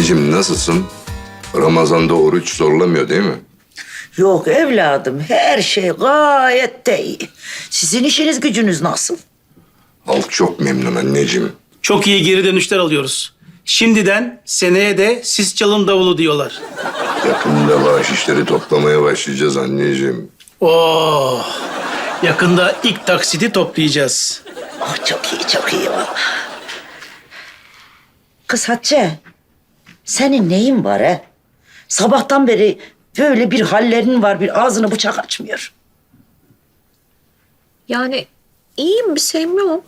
Anneciğim nasılsın? Ramazan'da oruç zorlamıyor değil mi? Yok evladım her şey gayet de iyi. Sizin işiniz gücünüz nasıl? Halk çok memnun anneciğim. Çok iyi geri dönüşler alıyoruz. Şimdiden seneye de siz çalın davulu diyorlar. Yakında bağış işleri toplamaya başlayacağız anneciğim. Oh! Yakında ilk taksiti toplayacağız. Oh, çok iyi çok iyi valla. Kız Hatice senin neyin var he? Sabahtan beri böyle bir hallerin var bir ağzını bıçak açmıyor. Yani iyiyim bir şeyim yok.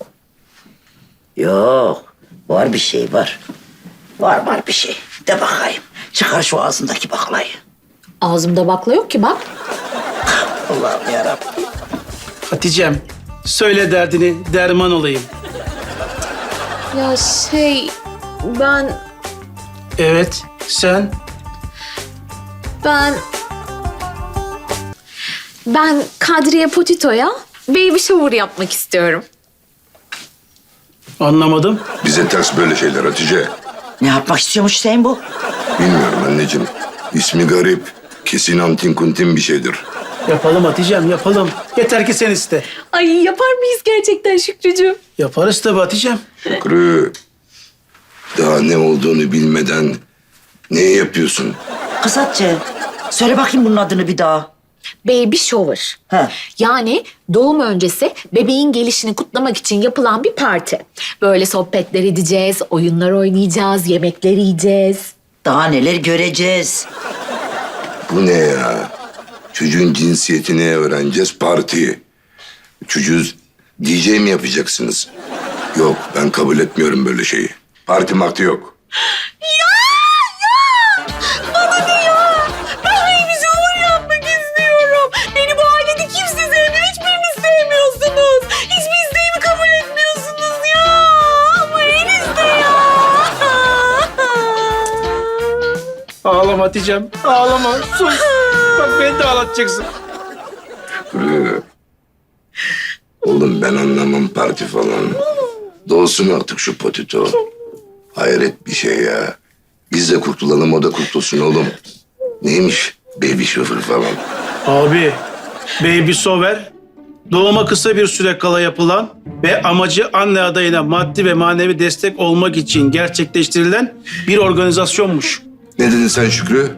Yok var bir şey var. Var var bir şey. De bakayım. Çıkar şu ağzındaki baklayı. Ağzımda bakla yok ki bak. Allah'ım yarabbim. Hatice'm söyle derdini derman olayım. Ya şey ben Evet sen ben ben Kadriye Potito'ya baby shower yapmak istiyorum. anlamadım. Bize ters böyle şeyler Hatice. Ne yapmak istiyormuş Hüseyin bu? Bilmiyorum anneciğim. İsmi garip. Kesin antin kuntin bir şeydir. Yapalım Hatice'm yapalım. Yeter ki sen iste. Ay yapar mıyız gerçekten Şükrücüğüm? Yaparız tabii Hatice'm. Şükrü. Daha ne olduğunu bilmeden ne yapıyorsun? Hatice söyle bakayım bunun adını bir daha. Baby shower. Ha. Yani doğum öncesi bebeğin gelişini kutlamak için yapılan bir parti. Böyle sohbetler edeceğiz, oyunlar oynayacağız, yemekler yiyeceğiz. Daha neler göreceğiz. Bu ne ya? Çocuğun cinsiyetini öğreneceğiz parti. Çocuğu DJ mi yapacaksınız? Yok ben kabul etmiyorum böyle şeyi. Parti marti yok. Bana ne ya? Ben baby shower yapmak istiyorum. Beni bu ailede kimse sevmiyor. Hiçbiriniz sevmiyorsunuz. Hiçbir isteğimi kabul etmiyorsunuz ya. Ama enişte ya. Ağlama Hatice'm ağlama sus. Bak beni de ağlatacaksın. Şükrü. Oğlum ben anlamam parti falan. Dolsun artık şu potito. Hayret bir şey ya. Biz de kurtulalım o da kurtulsun oğlum. Neymiş baby şoför falan. Abi, baby shower doğuma kısa bir süre kala yapılan ve amacı anne adayına maddi ve manevi destek olmak için gerçekleştirilen bir organizasyonmuş. Ne dedin sen Şükrü?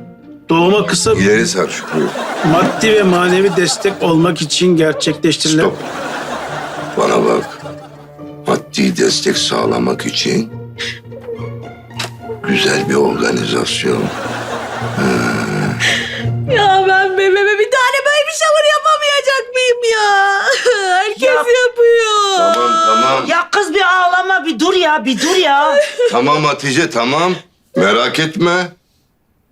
Doğuma kısa İleri sar Şükrü. maddi ve manevi destek olmak için gerçekleştirilen... Stop. Bana bak. Maddi destek sağlamak için güzel bir organizasyon. Ya ben bebeğime bir tane baby shower yapamayacak mıyım ya? Herkes Yap. yapıyor. Tamam tamam. Ya kız bir ağlama bir dur ya bir dur ya. Tamam Hatice tamam. Merak etme.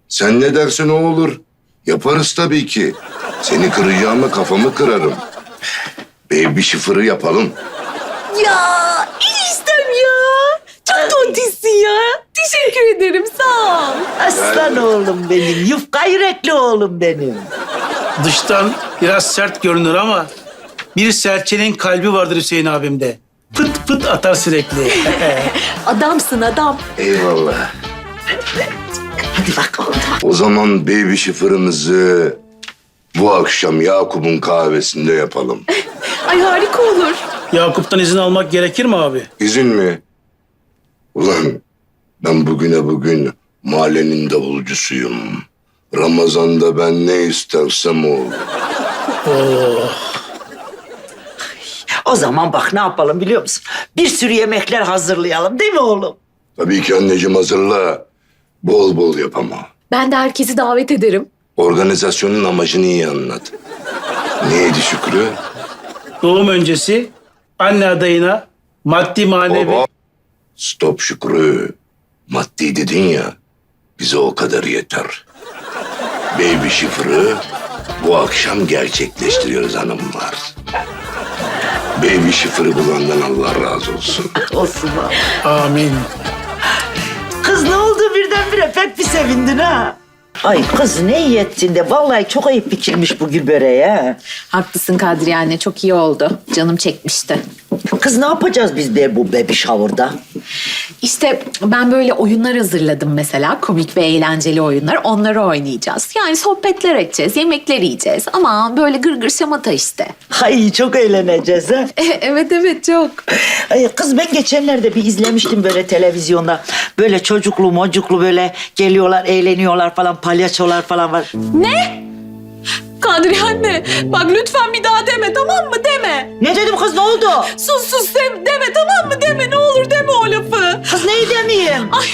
Sen ne dersin o olur. Yaparız tabii ki. Seni kıracağıma kafamı kırarım. Baby şifırı yapalım. Ya tontissin ya. Teşekkür ederim sağ ol. Aslan oğlum benim yufka yürekli oğlum benim. Dıştan biraz sert görünür ama bir serçenin kalbi vardır Hüseyin abimde. Pıt pıt atar sürekli. Adamsın adam. Eyvallah. Hadi bakalım. O zaman baby şifırımızı bu akşam Yakup'un kahvesinde yapalım. Ay harika olur. Yakup'tan izin almak gerekir mi abi? İzin mi? Ulan ben bugüne bugün mahallenin davulcusuyum. Ramazan'da ben ne istersem o. O zaman bak ne yapalım biliyor musun? Bir sürü yemekler hazırlayalım değil mi oğlum? Tabii ki anneciğim hazırla. Bol bol yap ama. Ben de herkesi davet ederim. Organizasyonun amacını iyi anlat. Neydi Şükrü? Doğum öncesi anne adayına maddi manevi... Baba. Stop Şükrü. Maddi dedin ya. Bize o kadar yeter. Baby şifrı bu akşam gerçekleştiriyoruz hanımlar. Baby şifrı bulandan Allah razı olsun. Olsun ha. Amin. Kız ne oldu birdenbire pek bir sevindin ha. Ay kız ne iyi ettin de vallahi çok ayıp fikirmiş bu gül böreği ha. Haklısın Kadriye anne çok iyi oldu. Canım çekmişti. Kız ne yapacağız biz de bu baby shower'da? İşte ben böyle oyunlar hazırladım mesela. Komik ve eğlenceli oyunlar. Onları oynayacağız. Yani sohbetler edeceğiz, yemekler yiyeceğiz. Ama böyle gırgır şamata işte. Ay çok eğleneceğiz ha. evet evet çok. Ay kız ben geçenlerde bir izlemiştim böyle televizyonda. Böyle çocuklu mocuklu böyle geliyorlar eğleniyorlar falan palyaçolar falan var. Ne? Kadriye anne bak lütfen bir daha deme tamam mı deme. Ne dedim kız ne oldu? Sus sus de- deme tamam mı deme ne olur deme o lafı. Kız neyi demeyeyim? Ay,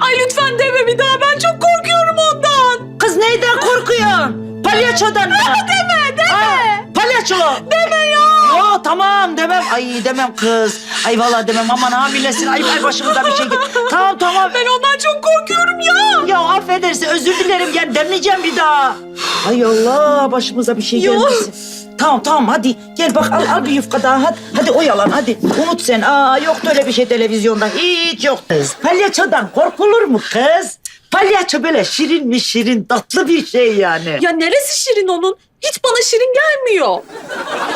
ay lütfen deme bir daha ben çok korkuyorum ondan. Kız neyden korkuyorsun? Palyaçodan mı? Deme deme. Ha, palyaço. Deme ya. Yo tamam demem. Ay demem kız. Ay vallahi demem aman hamilesin. Ay, ay başımıza bir şey gel. Tamam tamam. Ben ondan çok korkuyorum ya. Ya affedersin özür dilerim ya demeyeceğim bir daha. Ay Allah başımıza bir şey gelmesin. Tamam tamam hadi gel bak al, al bir yufka daha hadi. Hadi o yalan hadi unut sen. Aa yoktu öyle bir şey televizyonda hiç yok. Kız palyaçodan korkulur mu kız? Palyaço böyle şirin mi şirin tatlı bir şey yani. Ya neresi şirin onun? Hiç bana şirin gelmiyor.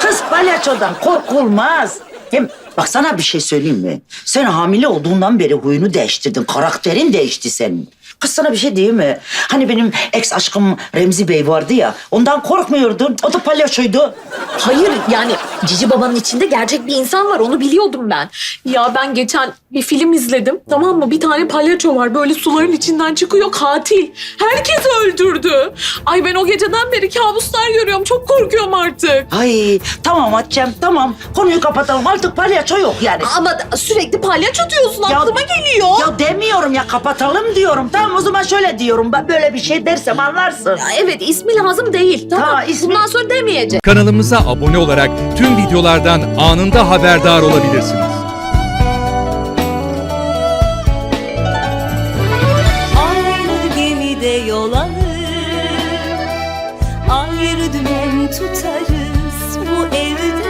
Kız palyaçodan korkulmaz. Hem bak sana bir şey söyleyeyim mi? Sen hamile olduğundan beri huyunu değiştirdin. Karakterin değişti senin. Kız sana bir şey diyeyim mi? Hani benim ex aşkım Remzi Bey vardı ya. Ondan korkmuyordun. O da palyaçoydu. Hayır yani Cici Baba'nın içinde gerçek bir insan var onu biliyordum ben. Ya ben geçen bir film izledim tamam mı? Bir tane palyaço var böyle suların içinden çıkıyor katil. Herkes öldürdü. Ay ben o geceden beri kabuslar görüyorum çok korkuyorum artık. Ay tamam Hatice'm tamam. Konuyu kapatalım. Artık palyaço yok yani. Ama sürekli palyaço diyorsun Ya- aklıma geliyor. Ya demiyorum ya kapatalım diyorum. Tamam o zaman şöyle diyorum. Ben böyle bir şey dersem anlarsın. Ya evet ismi lazım değil tamam. Ha, ismi- Bundan sonra demeyeceğim. Kanalımıza abone olarak videolardan anında haberdar olabilirsiniz. Tutarız Bu evde